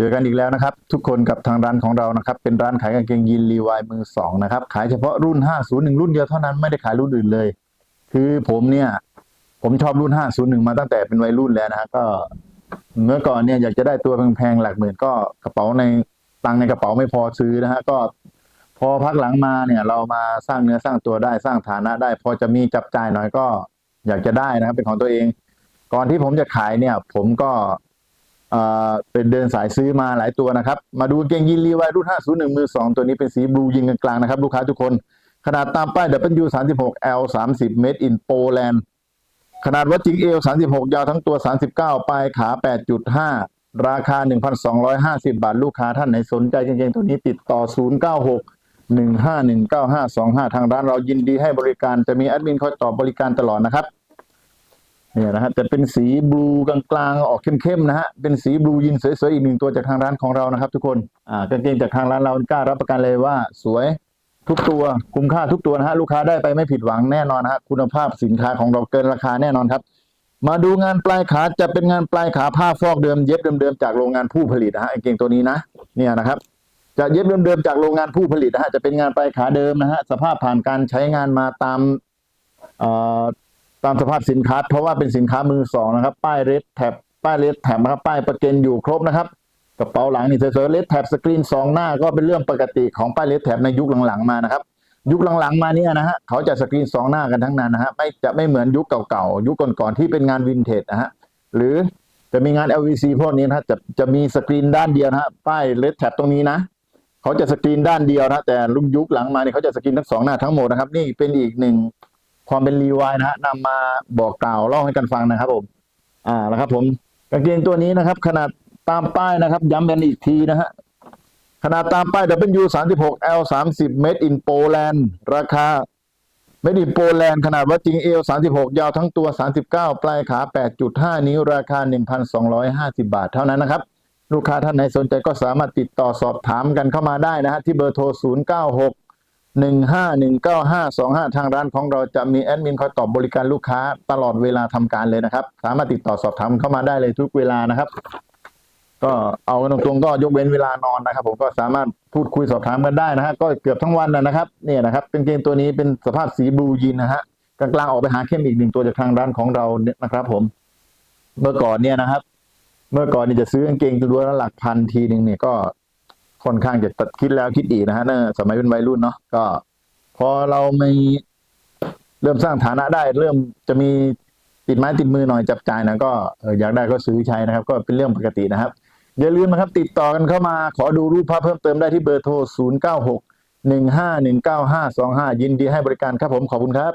เจอกันอีกแล้วนะครับ ทุกคนกับทางร้านของเรานะครับ เป็นร้านขายกางเกงยีนรีวายมือสองนะครับ ขายเฉพาะรุ่น 501 รุ่นเดียวเท่านั้นไม่ได้ขายรุ่นอื่นเลย คือผมเนี่ย ผมชอบรุ่น 501 มาตั้งแต่เป็นวัยรุ่นแล้วนะฮะก็เมื่อก่อนเนี่ยอยากจะได้ตัวแพงๆหลักหมื่นก็กระเป๋าในตังในกระเป๋าไม่พอซื้อนะฮะก็พอพักหลังมาเนี่ย เรามาสร้างเนื้อสร้างตัวได้สร้างฐานะได้ พอจะมีจับจ่ายหน่อยก็ อยากจะได้นะครับเป็นของตัวเอง ก่อนที่ผมจะขายเนี่ย ผมก็ เป็นเดินสายซื้อมาหลายตัวนะครับ มาดูเกงยีนรีวายรุ่น 501 มือ 2 ตัวนี้เป็นสีบลูยิงกลางๆนะครับ ลูกค้าทุกคน ขนาดตามป้าย W 36 L 30 Made in Poland ขนาดวัดจริงเอล36 ยาวทั้งตัว 39 ปลายขา 8.5 ราคา 1,250 บาท ลูกค้าท่านไหนสนใจกางเกงตัวนี้ติดต่อ 096 1519525 ทางร้านเรายินดีให้บริการจะมีแอดมินคอยตอบบริการตลอดนะครับ เนี่ยนะฮะจะเป็นสีบลูกลางๆออกเข้มๆนะฮะเป็นสีบลูยินสวยๆอีกหนึ่งตัวจากทางร้านของเรานะครับ ทุกคนอ่ากางเกงจากทางร้านเรากล้ารับประกันเลยว่าสวยทุกตัวคุ้มค่าทุกตัวนะฮะลูกค้าได้ไปไม่ผิดหวังแน่นอนฮะคุณภาพสินค้าของเราเกินราคาแน่นอนครับ มาดูงานปลายขาจะเป็นงานปลายขาผ้าฟอกเดิมเย็บเดิมๆจากโรงงานผู้ผลิตนะฮะกางเกงตัวนี้นะเนี่ยนะครับจะเย็บเดิมๆจากโรงงานผู้ผลิตนะฮะจะเป็นงานปลายขาเดิมนะฮะสภาพผ่านการใช้งานมาตามอ่อ ตามสภาพสินค้า เพราะว่าเป็นสินค้ามือสองนะครับ ป้ายเรดแท็บป้ายเรดแท็บนะครับ ป้ายประเกันอยู่ครบนะครับกระเป๋าหลังนี่สวยๆเรดแท็บสกรีนสองหน้าก็เป็นเรื่องปกติของป้ายเรดแท็บในยุคหลังๆมานะครับ ยุคหลังๆมาเนี่ยนะฮะเขาจะสกรีนสองหน้ากันทั้งนั้นนะฮะไม่จะไม่เหมือนยุคเก่าๆยุคก่อนๆที่เป็นงานวินเทจนะฮะหรือจะมีงาน LVC พวกนี้นะจะจะมีสกรีนด้านเดียวนะฮะป้ายเรดแท็บตรงนี้นะเขาจะสกรีนด้านเดียวนะแต่รุ่นยุคหลังมาเนี่ยเขาจะสกรีนทั้งสองหน้าทั้งหมดนะครับ นี่เป็นอีกหนึ่ง ความเป็นรีวายนะฮะนำมาบอกกล่าวเล่าให้กันฟังนะครับ ผม อ่าแล้วครับ ผมกางเกงตัวนี้นะครับ ขนาดตามป้ายนะครับ ย้ำกันอีกทีนะฮะขนาดตามป้าย W 36 L 30 Made in Poland ราคา Made in Poland ขนาดวัดจริง L 36 ยาวทั้งตัว 39 ปลายขา 8.5 นิ้ว ราคา 1,250 บาท เท่านั้นนะครับ ลูกค้าท่านไหนสนใจก็สามารถติดต่อสอบถามกันเข้ามาได้นะฮะที่เบอร์โทร 096 หนึ่งห้าหนึ่งเก้าห้าสองห้าทางร้านของเราจะมีแอดมินคอยตอบบริการลูกค้าตลอดเวลาทำการเลยนะครับ สามารถติดต่อสอบถามเข้ามาได้เลยทุกเวลานะครับ ก็เอากันตรงๆก็ยกเว้นเวลานอนนะครับ ผมก็สามารถพูดคุยสอบถามกันได้นะฮะก็เกือบทั้งวันนะนะครับเนี่ยนะครับเป็นเกงตัวนี้เป็นสภาพสีบลูยีนนะฮะกลางๆออกไปหาเข้มอีกหนึ่งตัวจากทางร้านของเราเนี่ยนะครับ ผม เมื่อก่อนเนี่ยนะครับ เมื่อก่อนนี่จะซื้อกางเกงตัวละหลักพันทีหนึ่งเนี่ยก็ ค่อนข้างจะตัดคิดแล้วคิดอีกนะฮะเนื่อสมัยเป็นวัยรุ่นเนาะก็ พอเรามีเริ่มสร้างฐานะได้ เริ่มจะมีติดไม้ติดมือหน่อยจับจ่ายนะก็อออยากได้ก็ซื้อใช้นะครับ ก็เป็นเรื่องปกตินะครับ อย่าลืมนะครับ ติดต่อกันเข้ามาขอดูรูปภาพเพิ่มเติมได้ที่เบอร์โทร 0 9 6 1 5 1 9 5 2 5 ยินดีให้บริการครับผมขอบคุณครับ